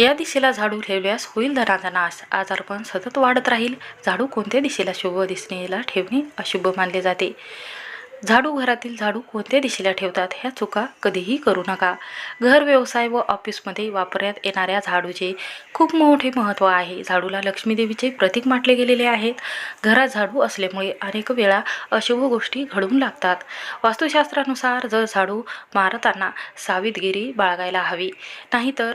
या दिशेला झाडू ठेवल्यास होईल धनाचा नाश आजारपण सतत वाढत राहील. झाडू कोणत्या दिशेला शुभ दिसणेला ठेवणे अशुभ मानले जाते. झाडू घरातील झाडू कोणत्या दिशेला ठेवतात ह्या चुका कधीही करू नका. घर व्यवसाय व ऑफिसमध्ये वापरण्यात येणाऱ्या झाडूचे खूप मोठे महत्त्व आहे. झाडूला लक्ष्मीदेवीचे प्रतीक माटले गेलेले आहेत. घरात झाडू असल्यामुळे अनेक वेळा अशुभ गोष्टी घडून लागतात. वास्तुशास्त्रानुसार जर झाडू मारताना सावधगिरी बाळगायला हवी. नाहीतर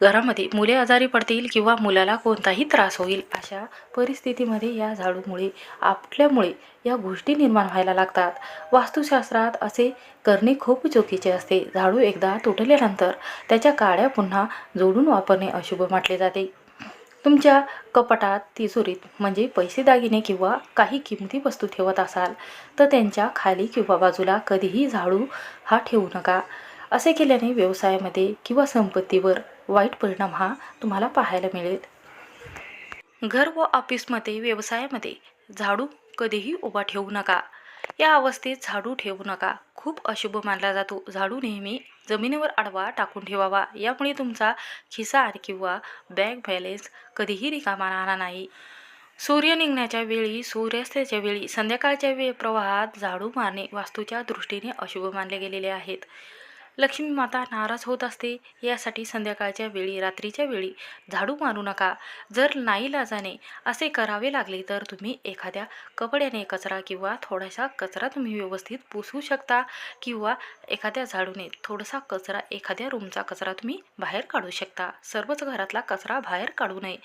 घरामध्ये मुले आजारी पडतील किंवा मुलाला कोणताही त्रास होईल अशा परिस्थितीमध्ये या झाडूमुळे आपल्यामुळे या गोष्टी निर्माण व्हायला लागतात. वास्तुशास्त्रात असे करणे खूप चुकीचे असते. झाडू एकदा तुटल्यानंतर त्याच्या काड्या पुन्हा जोडून वापरणे अशुभ म्हटले जाते. तुमच्या कपाटात तिजोरीत म्हणजे पैसे दागिने किंवा काही किमती वस्तू ठेवत असाल तर त्यांच्या खाली किंवा बाजूला कधीही झाडू हा ठेवू नका. असे केल्याने व्यवसायामध्ये किंवा संपत्तीवर वाईट परिणाम हा तुम्हाला पाहायला मिळेल. घर व ऑफिसमध्ये व्यवसायामध्ये झाडू कधीही उभा ठेवू नका. या अवस्थेत झाडू ठेवू नका. खूप अशुभ मानला जातो. झाडू नेहमी जमिनीवर आडवा टाकून ठेवावा. यामुळे तुमचा खिसा किंवा बँक बॅलेन्स कधीही रिकामा राहणार नाही. सूर्य निघण्याच्या वेळी सूर्यास्ताच्या वेळी संध्याकाळच्या वेळ प्रवाहात झाडू मारणे वास्तूच्या दृष्टीने अशुभ मानले गेलेले आहेत. लक्ष्मी माता नाराज होत असते यासाठी संध्याकाळच्या वेळी रात्रीच्या वेळी झाडू मारू नका. जर नाईलाजाने असे करावे लागले तर तुम्ही एखाद्या कपड्याने कचरा किंवा थोडासा कचरा तुम्ही व्यवस्थित पुसू शकता किंवा एखाद्या झाडूने थोडासा कचरा एखाद्या रूमचा कचरा तुम्ही बाहेर काढू शकता. सर्वच घरातला कचरा बाहेर काढू नये.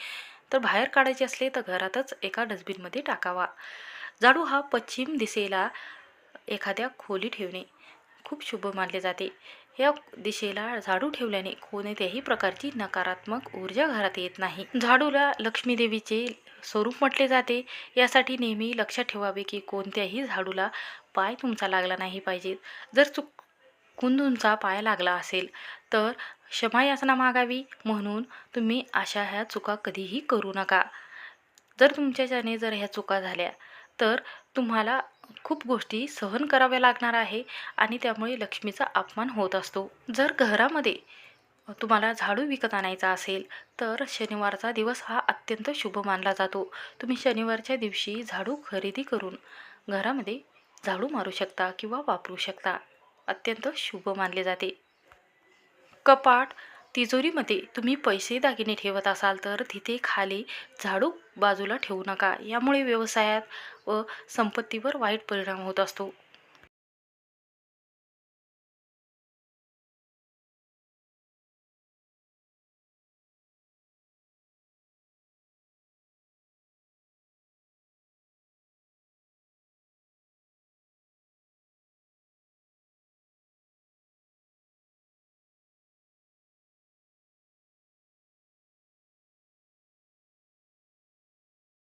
तर बाहेर काढायचे असले तर घरातच एका डस्टबिनमध्ये टाकावा. झाडू हा पश्चिम दिशेला एखाद्या खोली ठेवणे खूप शुभ मानले जाते. या दिशेला झाडू ठेवल्याने कोणत्याही प्रकारची नकारात्मक ऊर्जा घरात येत नाही. झाडूला लक्ष्मी देवीचे स्वरूप म्हटले जाते. यासाठी नेहमी लक्षात ठेवावे की कोणत्याही झाडूला पाय तुमचा लागला नाही पाहिजे. जर चुकून तुमचा पाय लागला असेल तर क्षमायाचना मागावी. म्हणून तुम्ही अशा ह्या चुका कधीही करू नका. जर तुमच्याच्याने जर ह्या चुका झाल्या तर तुम्हाला खूप गोष्टी सहन कराव्या लागणार आहे आणि त्यामुळे लक्ष्मीचा अपमान होत असतो. जर घरामध्ये तुम्हाला झाडू विकत आणायचा असेल तर शनिवारचा दिवस हा अत्यंत शुभ मानला जातो. तुम्ही शनिवारच्या दिवशी झाडू खरेदी करून घरामध्ये झाडू मारू शकता किंवा वापरू शकता. अत्यंत शुभ मानले जाते. कपाट तिजोरीमध्ये तुम्ही पैसे दागिने ठेवत असाल तर तिथे खाली झाडू बाजूला ठेवू नका. यामुळे व्यवसायात व संपत्तीवर वाईट परिणाम होत असतो.